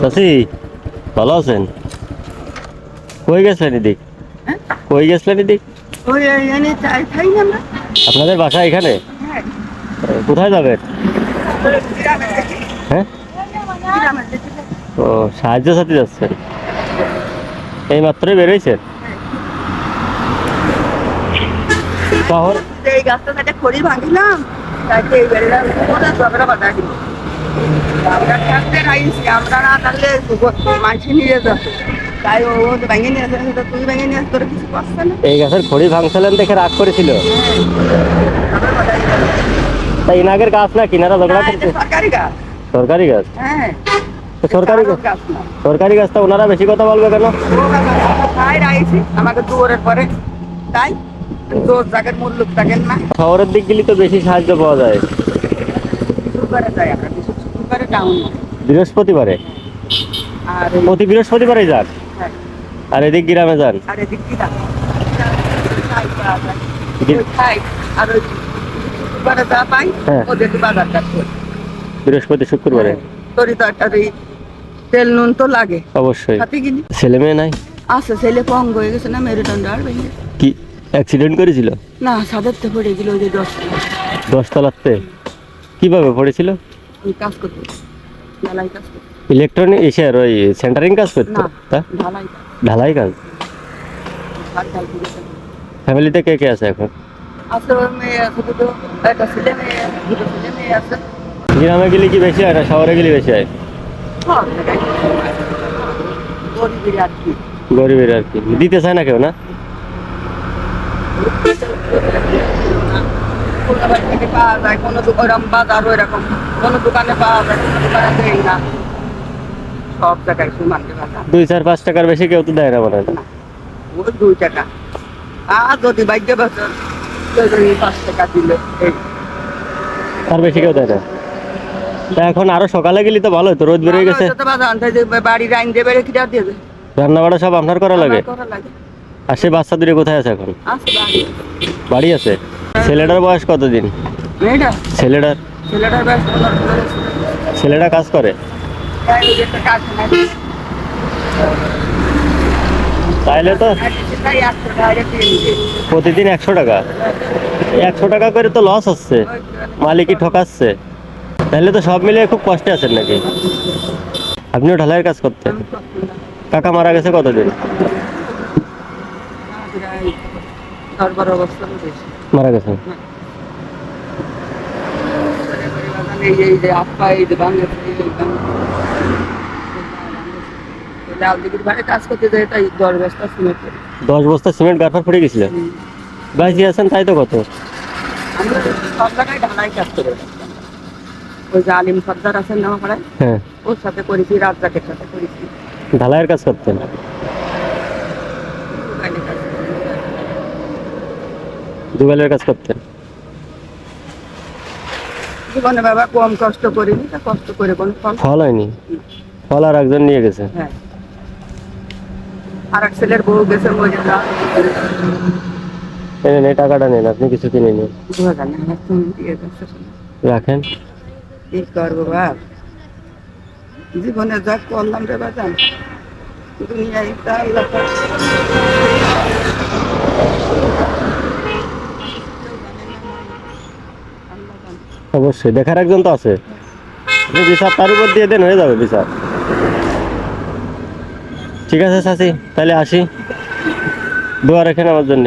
চাচি ভালো আছেন? কই গেছিলেন এদিক? হ্যাঁ? কই গেছিলেন এদিক? আপনাদের বাসা এখানে? হ্যাঁ। কোথায় যাবেন? হ্যাঁ? ও সাহায্য সাথে যাচ্ছেন। এই মাত্রই বেরোইছেন? শহর এই গাছটা খড়ি ভাঙিলাম তাকে এই বেড়ে আমরা না থাকলে নিয়ে যেত তো এই গাছের খড়ি ভাঙছিলেন দেখে রাগ করেছিল। ইনাগের গাছ না কিনারা ঝগড়া করছে? সরকারি গাছ। সরকারি গাছ? হ্যাঁ। সরকারি গাছ? গাছ গাছটা ওনারা বেশি কথা বলবে কেন? আমাকে দুয়ারের পরে। তাই? তোর মূল্য না। শহরের দিক গেলে তো বেশি সাহায্য পাওয়া যায়। ডাউন বৃহস্পতিবারে? আর প্রতি বৃহস্পতিবারে যান? হ্যাঁ, আর এদিক গ্রামে যান? আর এদিক কি দাম খাই পাওয়া যায়। কি- ওই খাই আর যা পাই হ্যাঁ। ওদের বৃহস্পতি শুক্রবারে? তরি তরকারি তেল নুন তো লাগে। অবশ্যই। ছেলে মেয়ে নাই? আছে ছেলে পঙ্গ হয়ে গেছে না মেরুদণ্ড আর ভেঙে কি অ্যাক্সিডেন্ট করেছিল? না সাদের তো পড়ে গেল ওই যে দশ দশতলাতে? কীভাবে পড়েছিল? কাজ করতে ঢালাই কাজ ইলেকট্রনিক এসের ওই সেন্টারিং কাজ করতো? তা? ঢালাই কাজ। ঢালাই কাজ? ফ্যামিলিতে কে কে আছে এখন? গ্রামে গেলে কি বেশি হয় না শহরে গেলে বেশি হয়? কি। গরিবের আর কি। দিতে চায় না কেউ না। থেকে পাওয়া যায় কোনো ওরকম বাজার ওইরকম কোনো দোকানে পাওয়া যায় কোনো দোকানে দেয় না। সব জায়গায় সমান দুই চার পাঁচ টাকার বেশি কেউ তো দেয় না ওই দুই টাকা। আর যদি ভাগ্য বছর পাঁচ টাকা দিলে তার বেশি কেউ দেয় না। এখন আরও সকালে গেলি তো ভালো হতো রোদ বেরিয়ে গেছে। বাড়ির আইন দিয়ে রান্না বাড়া সব আপনার করা লাগে? আর সে বাচ্চা দূরে কোথায় আছে এখন? বাড়ি। বাড়ি আছে? ছেলেটার বয়স কতদিন? ছেলেটার। ছেলেটা কাজ করে? তাইলে তো প্রতিদিন একশো টাকা। একশো টাকা করে তো লস হচ্ছে। মালিকই ঠকাচ্ছে। তাহলে তো সব মিলিয়ে খুব কষ্টে আছেন নাকি? আপনিও ঢালাইয়ের কাজ করতেন। কাকা মারা গেছে কতদিন? মারা গেছেন। যে- যে যে দশ বস্তা সিমেন্ট গারফার পড়ে গেছিল। বাইসি আছেন তাই তো কত? সব জায়গায় ঢালাই কাজ করে ওই যে আলিম সর্দার আছেন না হ্যাঁ। ওর সাথে করেছি রাজ্জাকের সাথে করেছি। ঢালাইয়ের কাজ করতেন দোকানে কাজ করি। দুবেলের কাজ করতেন জীবনে বাবা কম কষ্ট করিনি তা কষ্ট করে কোনো ফল? ফল হয়নি। ফল আর একজন নিয়ে গেছে। হ্যাঁ। আর এক ছেলের বউ গেছে মরে যা এই টাকাটা নেন আপনি কিছু কিনে নিন। যাচ্ছে রাখেন। কি করব বাপ? জীবনে যা করলাম রে বাজান দুনিয়ায় তা আল্লাহ অবশ্যই। দেখার একজন তো আছে। বিচার তার উপর দিয়ে দেন, হয়ে যাবে বিচার। ঠিক আছে চাচি তাহলে আসি। দোয়া রাখেন আমার জন্য।